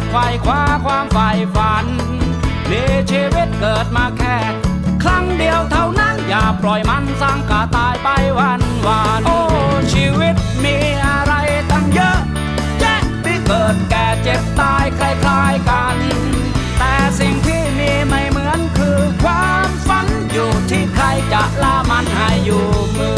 ดไฟคว้าความใฝ่ฝันมีชีวิตเกิดมาแค่ ครั้งเดียวเท่านั้นอย่าปล่อยมันสร้งกาตายไปวันวานโอ้ชีวิตมีอะไรตั้งเยอะแจ๊ที่เกิดแก่เจ็บตายคล้ายๆกัน แต่สิ่งที่มีไม่เหมือนคือความฝันอยู่ที่ใครจะละมันให้อยู่มือ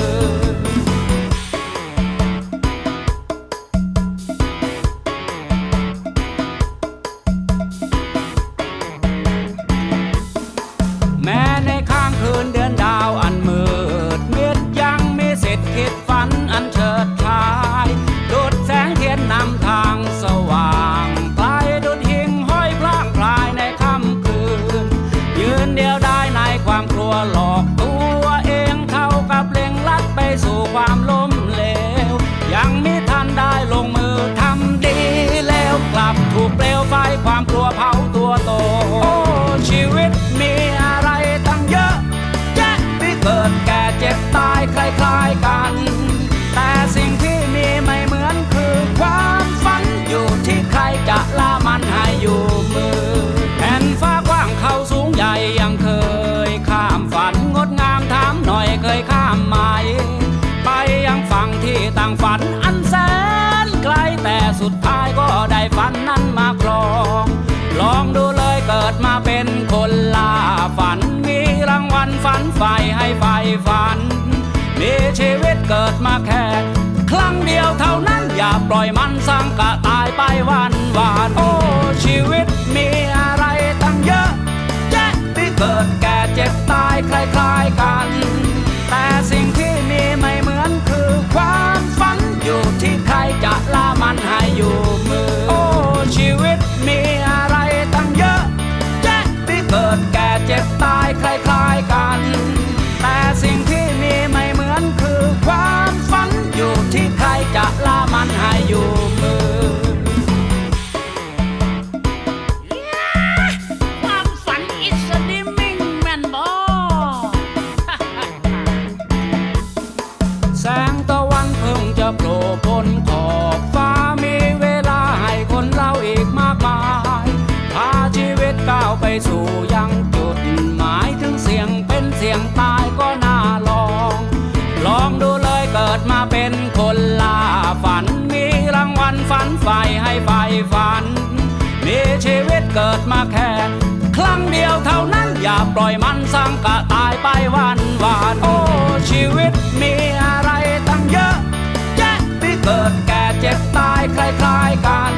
ดท้ายก็ได้ฝันนั้นมาครอง ลองดูเลยเกิดมาเป็นคนลาฝัน มีรางวัลฝันใฝ่ให้ใฝ่ฝัน มีชีวิตเกิดมาแค่ ครั้งเดียวเท่านั้นอย่าปล่อยมันสังกะตายไปวันวาน จะละมันให้อยู่ ดมาแค่ครั้งเดียวเท่านั้นอย่าปล่อยมันสังกะตายไปวันวานโอ้ชีวิตมีอะไรตั้งเยอะแยะที่เกิดแก่เจ็บตายคล้ายๆกัน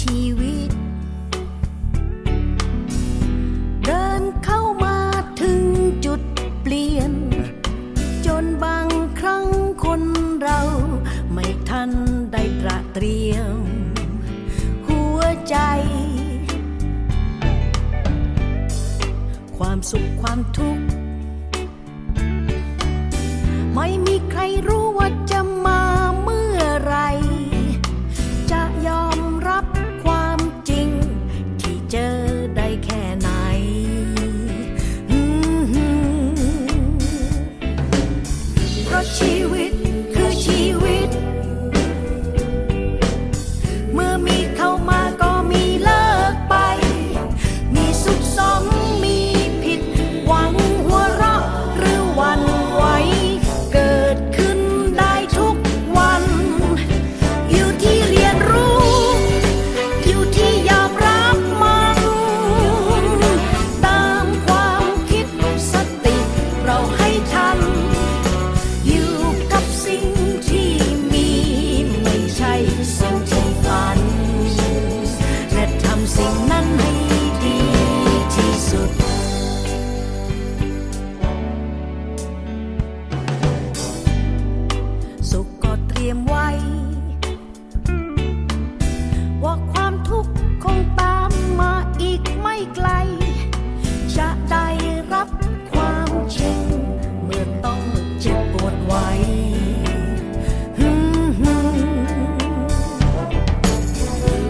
ชีวิต เดินเข้ามาถึงจุดเปลี่ยน จนบางครั้งคนเรา ไม่ทันได้ตระเตรียม หัวใจ ความสุขความทุกข์ ไม่มีใครรู้ว่าจะ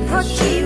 เพราะชีว